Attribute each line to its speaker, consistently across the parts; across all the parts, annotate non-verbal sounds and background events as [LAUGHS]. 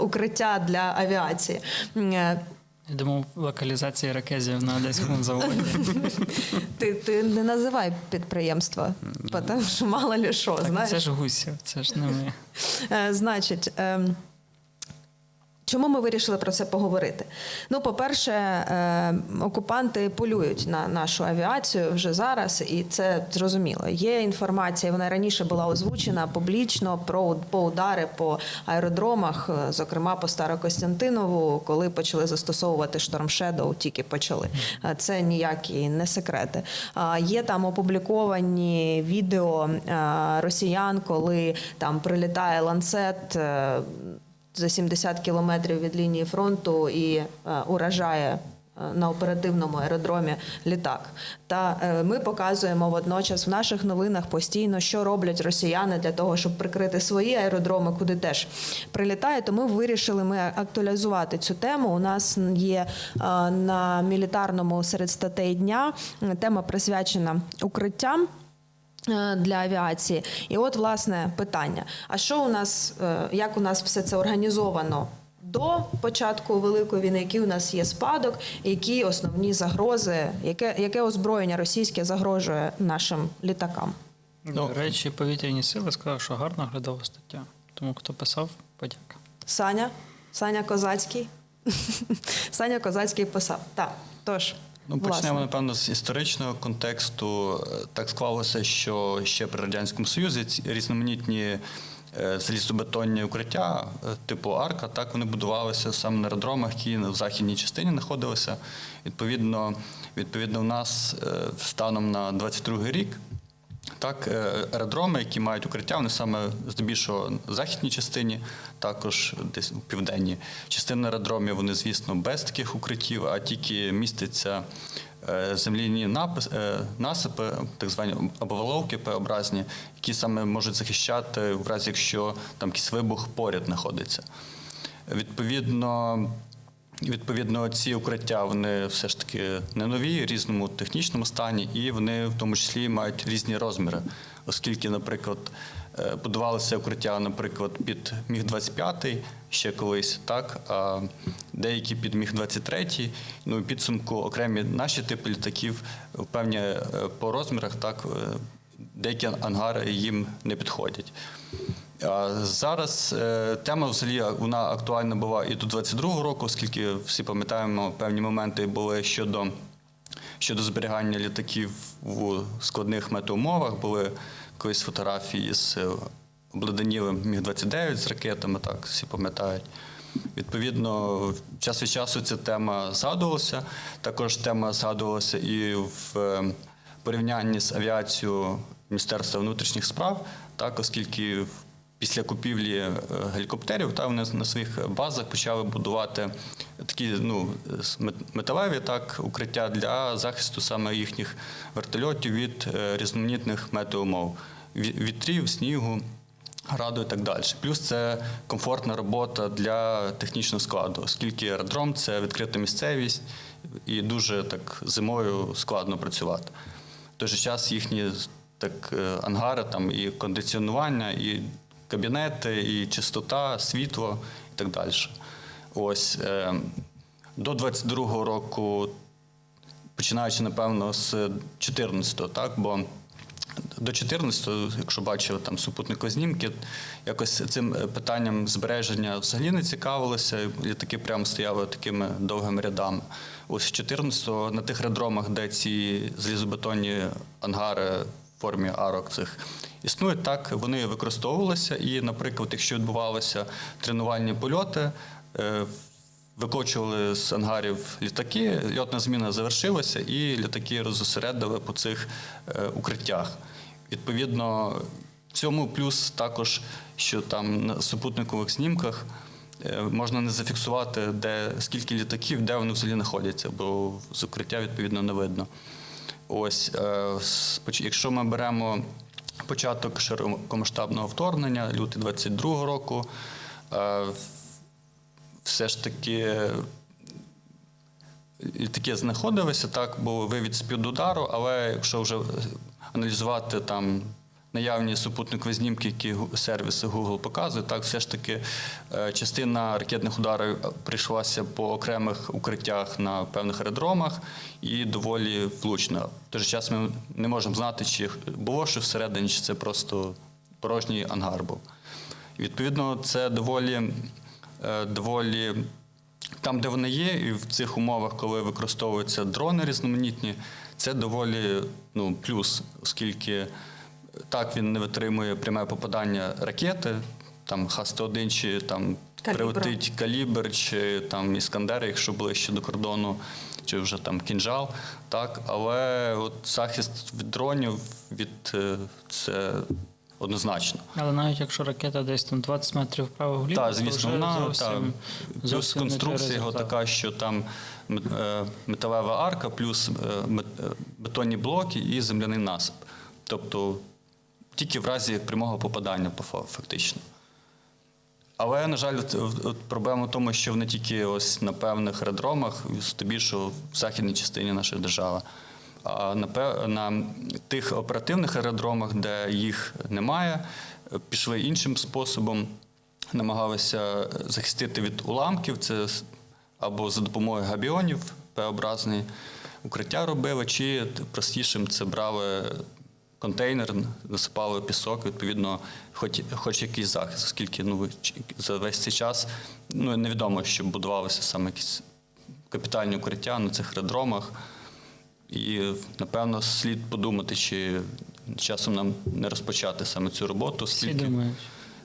Speaker 1: укриття для авіації. Е,
Speaker 2: Я думав, локалізація ракезів на одеському [LAUGHS] заводі.
Speaker 1: Ти, ти не називай підприємство, тому що мало ли що, знаєш.
Speaker 2: це ж гусів, це ж не ми.
Speaker 1: Е, Значить, ем, чому ми вирішили про це поговорити? Ну, по-перше, е, окупанти полюють на нашу авіацію вже зараз, і це зрозуміло. Є інформація, вона раніше була озвучена публічно про по удари по аеродромах, е, зокрема по Старокостянтинову, коли почали застосовувати Shadow, тільки почали. Е, Це ніякі не секрети. Є там опубліковані відео росіян, коли там прилітає ланцет. За 70 кілометрів від лінії фронту і е, уражає е, на оперативному аеродромі літак. Та е, ми показуємо водночас в наших новинах постійно, що роблять росіяни для того, щоб прикрити свої аеродроми, куди теж прилітає. Тому вирішили ми актуалізувати цю тему. У нас є на мілітарному серед статей дня тема присвячена укриттям. Е, Для авіації, і от власне питання: а що у нас, е, як у нас все це організовано до початку великої війни? Який у нас є спадок, які основні загрози, яке, яке озброєння російське загрожує нашим літакам?
Speaker 2: До речі, повітряні сили сказав, що гарна глядова стаття. Тому хто писав, подяка.
Speaker 1: Саня, Саня Козацький. [LAUGHS] Саня Козацький писав. Так, тож.
Speaker 3: Ну,
Speaker 1: власне.
Speaker 3: почнемо, напевно, з історичного контексту. Так склалося, що ще при Радянському Союзі ці різноманітні е, залізобетонні укриття, е, типу арка, так вони будувалися саме на аеродромах, які в західній частині знаходилися. Відповідно, відповідно, у нас е, станом на 22 рік. Так, е, аеродроми, які мають укриття, вони саме здебільшого в західній частині, також десь у південній частини аеродромів, вони, звісно, без таких укриттів, а тільки містяться е, земляні напис, е, насипи, так звані обваловки П-образні, які саме можуть захищати в разі, якщо там якийсь вибух поряд знаходиться. Відповідно, Відповідно, ці укриття вони все ж таки не нові, в різному технічному стані, і вони в тому числі мають різні розміри, оскільки, наприклад, е, будувалися укриття, наприклад, під міг 25 ще колись, так а деякі під міг 23 Ну і підсумку окремі наші типи літаків певні е, по розмірах, так е, деякі ангари їм не підходять. Зараз е, тема взагалі вона актуальна була і до 22-го року, оскільки всі пам'ятаємо, певні моменти були щодо, щодо зберігання літаків у складних метеумовах. Були колись фотографії з е, обледенілим Міг-29 з ракетами, так всі пам'ятають. Відповідно, час від часу ця тема згадувалася. Також тема згадувалася і в е, порівнянні з авіацією Міністерства внутрішніх справ, так, оскільки після купівлі е, гелікоптерів та вони на своїх базах почали будувати такі ну, металеві так, укриття для захисту саме їхніх вертольотів від е, різноманітних метеоумов, вітрів, снігу. Граду і так далі. Плюс це комфортна робота для технічного складу, оскільки аеродром це відкрита місцевість і дуже так зимою складно працювати. В той же час їхні так, е, ангари, там і кондиціонування, і кабінети, і чистота, світло і так далі. Ось е, до 22-го року, починаючи, напевно, з 14-го, так, бо до 14-го, якщо бачили там супутникові знімки, якось цим питанням збереження взагалі не цікавилися. Літаки прямо стояли такими довгими рядами. Ось з 14-го на тих аеродромах, де ці залізобетонні ангари формі арок цих існують, так вони використовувалися. І, наприклад, якщо відбувалися тренувальні польоти, е, Викочували з ангарів літаки, льотна зміна завершилася, і літаки розосередили по цих е, укриттях. Відповідно, в цьому плюс також, що там на супутникових знімках е, можна не зафіксувати, де скільки літаків, де вони взагалі знаходяться, бо з укриття відповідно не видно. Ось, е, якщо ми беремо початок широкомасштабного вторгнення, лютий 22-го року. е, все ж таки таке знаходилися, так, був вивід з-під але якщо вже аналізувати там наявні супутникові знімки, які сервіси Google показують, так все ж таки е, частина ракетних ударів прийшлася по окремих укриттях на певних аеродромах і доволі влучно. В той же час ми не можемо знати, чи було що всередині, чи це просто порожній ангар був. Відповідно, це доволі, е, доволі там, де вони є, і в цих умовах, коли використовуються дрони різноманітні, це доволі ну, плюс, оскільки так він не витримує пряме попадання ракети, там Х-101 чи там прилетить калібр, чи там іскандер, якщо ближче до кордону, чи вже там кінжал. Так, але от захист від дронів від е, це однозначно.
Speaker 2: Але навіть якщо ракета десь там 20 метрів вправо-вліво,
Speaker 3: Так,
Speaker 2: то
Speaker 3: звісно,
Speaker 2: вже
Speaker 3: вона
Speaker 2: зовсім,
Speaker 3: та, плюс
Speaker 2: зовсім той
Speaker 3: конструкція його така, що там е, металева арка, плюс е, бетонні блоки і земляний насип. Тобто тільки в разі прямого попадання фактично. Але, на жаль, от, проблема в тому, що вони тільки ось на певних аеродромах, здебільшого в західній частині нашої держави. А на, на тих оперативних аеродромах, де їх немає, пішли іншим способом, намагалися захистити від уламків. Це або за допомогою габіонів П-образні укриття робили, чи простішим це брали контейнер, насипали пісок, відповідно, хоч, хоч якийсь захист, оскільки ну, за весь цей час ну, невідомо, що будувалися саме якісь капітальні укриття на цих аеродромах. І, напевно, слід подумати, чи часом нам не розпочати саме цю роботу,
Speaker 2: Всі
Speaker 3: оскільки
Speaker 2: думають.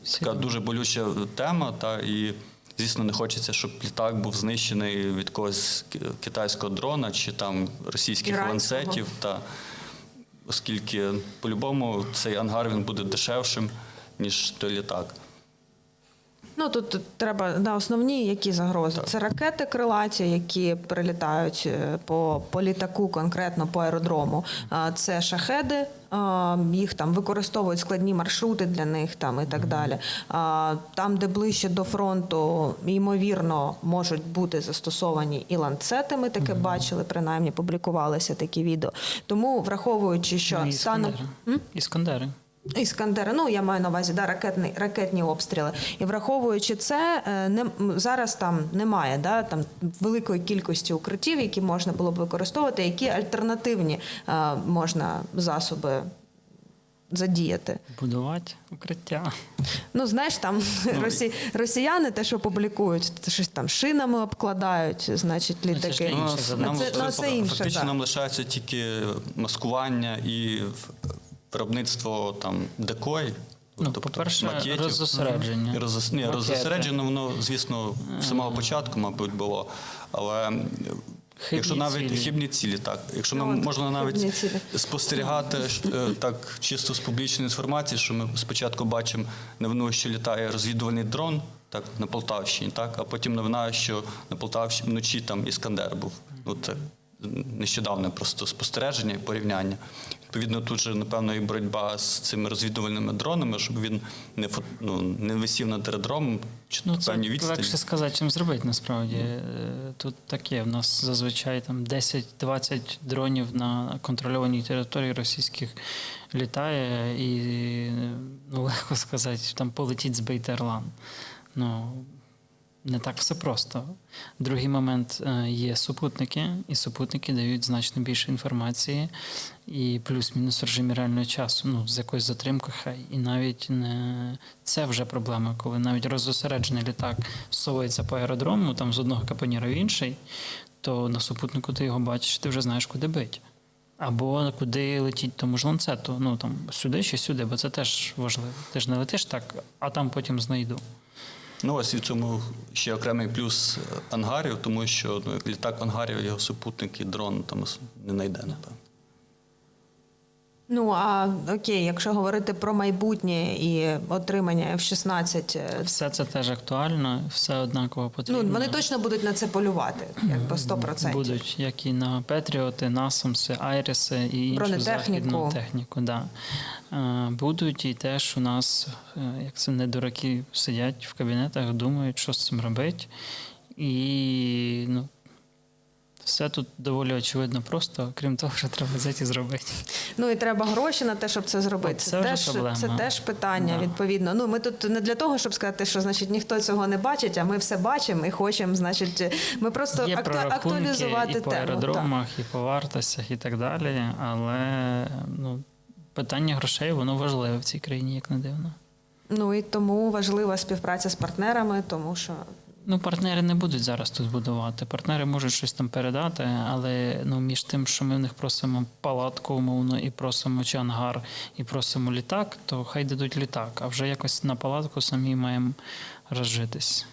Speaker 2: Всі
Speaker 3: така дуже болюча тема, та і звісно не хочеться, щоб літак був знищений від когось китайського дрона чи там російських
Speaker 1: Іранського.
Speaker 3: ланцетів, та оскільки по-любому цей ангар він буде дешевшим, ніж той літак.
Speaker 1: Ну тут, тут треба на основні які загрози. Це ракети крилаті, які прилітають е, по, по літаку, конкретно по аеродрому. Це шахеди, їх там використовують складні маршрути для них там і так далі. Там, де ближче до фронту, ймовірно, можуть бути застосовані і ланцети. Ми таке бачили, принаймні публікувалися такі відео. Тому враховуючи, що
Speaker 2: Ну,
Speaker 1: станом
Speaker 2: Іскандери. Іскандери.
Speaker 1: Ну я маю на увазі да, ракетні, ракетні обстріли. І враховуючи це, е, не, зараз там немає да, там, великої кількості укриттів, які можна було б використовувати, які альтернативні е, можна засоби задіяти.
Speaker 2: Будувати укриття.
Speaker 1: Ну, знаєш, там росі, росіяни те, що публікують, то щось там шинами обкладають, значить, літаки.
Speaker 3: Ну,
Speaker 2: задача.
Speaker 3: нам
Speaker 1: це- ну, це інше,
Speaker 3: фактично
Speaker 1: так.
Speaker 3: нам лишається тільки маскування і виробництво там декой.
Speaker 2: Ну, по-перше, роззосередження.
Speaker 3: І розос... Ні,
Speaker 2: Макети.
Speaker 3: роззосереджено воно, звісно, з самого початку, мабуть, було. Але
Speaker 2: Хибні
Speaker 3: якщо навіть
Speaker 2: цілі.
Speaker 3: хібні цілі, так. Якщо
Speaker 1: Ну,
Speaker 3: ми можна навіть
Speaker 1: цілі.
Speaker 3: спостерігати е, так чисто з публічної інформації, що ми спочатку бачимо новину, що літає розвідувальний дрон. Так, на Полтавщині, так, а потім новина, що на Полтавщині вночі там Іскандер був. Ну, це нещодавне просто спостереження і порівняння. Відповідно, тут же, напевно, і боротьба з цими розвідувальними дронами, щоб він не, фо- ну, не висів над аеродромом чи
Speaker 2: Ну, це
Speaker 3: певній відстані.
Speaker 2: легше сказати, чим зробити насправді. Е, Тут таке. В нас зазвичай там 10-20 дронів на контрольованій території російських літає, і ну, легко сказати, там полетіть збийте Орлан. Ну, не так все просто. Другий момент е, є супутники, і супутники дають значно більше інформації, і плюс-мінус в режимі реального часу, ну, з якоюсь затримкою хай. І навіть не це вже проблема, коли навіть роззосереджений літак совується по аеродрому, там з одного капоніра в інший, то на супутнику ти його бачиш, ти вже знаєш, куди бить. Або куди летіть тому ж ланцету. Ну там сюди чи сюди, бо це теж важливо. Ти ж не летиш так, а там потім знайду.
Speaker 3: Ну, ось і цьому ще окремий плюс е, ангарів, тому що ну, літак ангарів, його супутник і дрон там не знайде, напевно.
Speaker 1: Ну а окей, якщо говорити про майбутнє і отримання F-16, е,
Speaker 2: Все це теж актуально, все однаково потрібно.
Speaker 1: ну вони точно будуть на це полювати, якби 100%.
Speaker 2: будуть як і на Петріоти, Насамси, Айриси і іншу західну техніку. Да. Е, Будуть і теж у нас, е, як це не дураки, сидять в кабінетах, думають, що з цим робити. І ну, Все тут доволі очевидно просто, крім того, що треба взяти і зробити.
Speaker 1: Ну і треба гроші на те, щоб це зробити.
Speaker 2: От
Speaker 1: Це,
Speaker 2: це
Speaker 1: теж,
Speaker 2: проблема.
Speaker 1: це теж питання,
Speaker 2: Да.
Speaker 1: відповідно. Ну ми тут не для того, щоб сказати, що значить ніхто цього не бачить, а ми все бачимо і хочемо, значить, ми просто
Speaker 2: Є
Speaker 1: акту- актуалізувати
Speaker 2: і по
Speaker 1: тему. так.
Speaker 2: аеродромах, і по вартостях, і так далі. Але ну, питання грошей воно важливе в цій країні, як не дивно.
Speaker 1: Ну і тому важлива співпраця з партнерами, тому що
Speaker 2: Ну, партнери не будуть зараз тут будувати. Партнери можуть щось там передати, але ну, між тим, що ми в них просимо палатку умовно, і просимо чи ангар, і просимо літак, то хай дадуть літак, а вже якось на палатку самі маємо розжитись.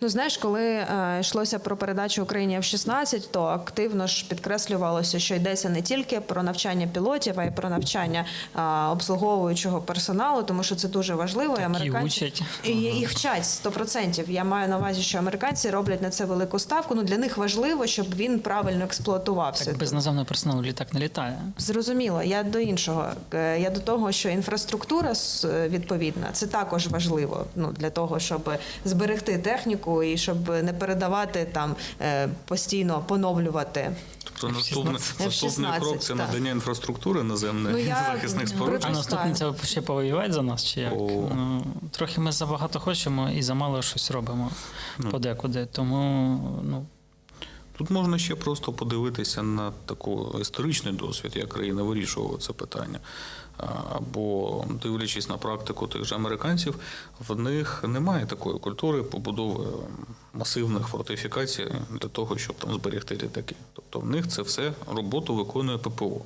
Speaker 1: Ну, знаєш, коли е, йшлося про передачу Україні F-16, то активно ж підкреслювалося, що йдеться не тільки про навчання пілотів, а й про навчання е, обслуговуючого персоналу, тому що це дуже важливо. і американці
Speaker 2: учать.
Speaker 1: і їх вчать 100%. Я маю на увазі, що американці роблять на це велику ставку. Ну для них важливо, щоб він правильно експлуатувався.
Speaker 2: Так без наземного персоналу літак не літає.
Speaker 1: Зрозуміло, я до іншого. Е, Я до того, що інфраструктура відповідна, це також важливо. Ну для того, щоб зберегти техніку і щоб не передавати там е, постійно поновлювати.
Speaker 4: Тобто наступний, наступний крок це
Speaker 1: так.
Speaker 4: надання інфраструктури наземної
Speaker 1: Ну, я
Speaker 4: захисних споруд.
Speaker 2: А
Speaker 1: наступний
Speaker 2: наступне це ще повоювати за нас, чи як?
Speaker 4: О.
Speaker 2: Ну, трохи ми забагато хочемо і замало щось робимо подекуди. Тому ну,
Speaker 4: Тут можна ще просто подивитися на таку історичний досвід, як країна вирішувала це питання. Або дивлячись на практику тих же американців, в них немає такої культури побудови масивних фортифікацій для того, щоб там зберегти літаки. Тобто в них це все роботу виконує ППО.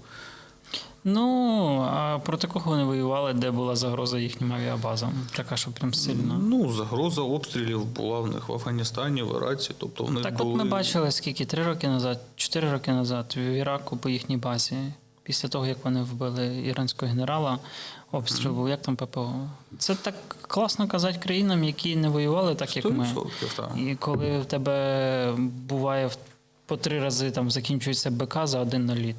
Speaker 2: Ну а проти кого вони воювали, де була загроза їхнім авіабазам? Така, що прям сильно.
Speaker 4: Ну, загроза обстрілів була в них в Афганістані, в Іраці. Тобто в них
Speaker 2: Так,
Speaker 4: були...
Speaker 2: от ми бачили, скільки три роки назад, чотири роки назад в Іраку по їхній базі, після того як вони вбили іранського генерала, обстріл був, як там ППО. Це так класно казати країнам, які не воювали, так як ми.
Speaker 4: 100%, так.
Speaker 2: І коли в тебе буває в- по три рази там закінчується БК за один наліт,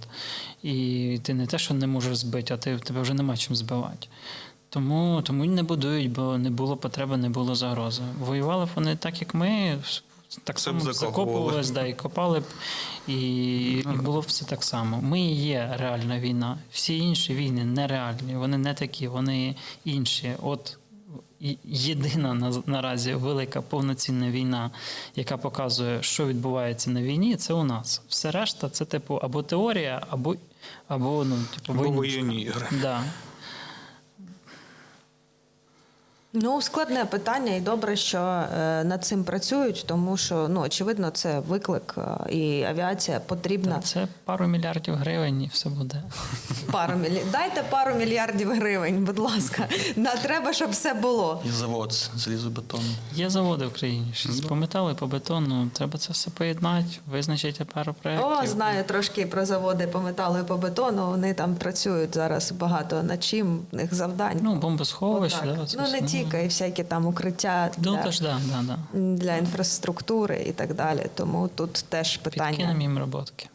Speaker 2: і ти не те, що не можеш збити, а ти, тебе вже нема чим збивати. Тому, тому не будують, бо не було потреби, не було загрози. Воювали б вони так, як ми, так само
Speaker 4: закопували.
Speaker 2: закопувались, да, і копали б, і, і було б все так само. Ми і є реальна війна. Всі інші війни нереальні, вони не такі, вони інші. От єдина на- наразі велика повноцінна війна, яка показує, що відбувається на війні, це у нас. Все решта це типу або теорія, або, або ну, типу,
Speaker 4: Або воєнні ігри.
Speaker 2: Да.
Speaker 1: Ну, складне питання, і добре, що е, над цим працюють, тому що ну очевидно, це виклик, е, і авіація потрібна.
Speaker 2: Це пару мільярдів гривень і все буде.
Speaker 1: Пару мілі... Дайте пару мільярдів гривень, будь ласка. [LAUGHS] На треба, щоб все було.
Speaker 3: І завод залізобетонний.
Speaker 2: Є заводи в країні. Щось по металу і по бетону. Треба це все поєднати, визначити пару проєктів.
Speaker 1: О, знаю трошки про заводи по металу і по бетону. Вони там працюють зараз багато над чим, в них завдань.
Speaker 2: Ну, бомбосховище, да,
Speaker 1: ну не
Speaker 2: все.
Speaker 1: Тільки, і всякі там укриття
Speaker 2: Ну,
Speaker 1: для,
Speaker 2: да, да, да.
Speaker 1: для інфраструктури і так далі. Тому тут теж питання.
Speaker 2: Підкинемо їм роботки.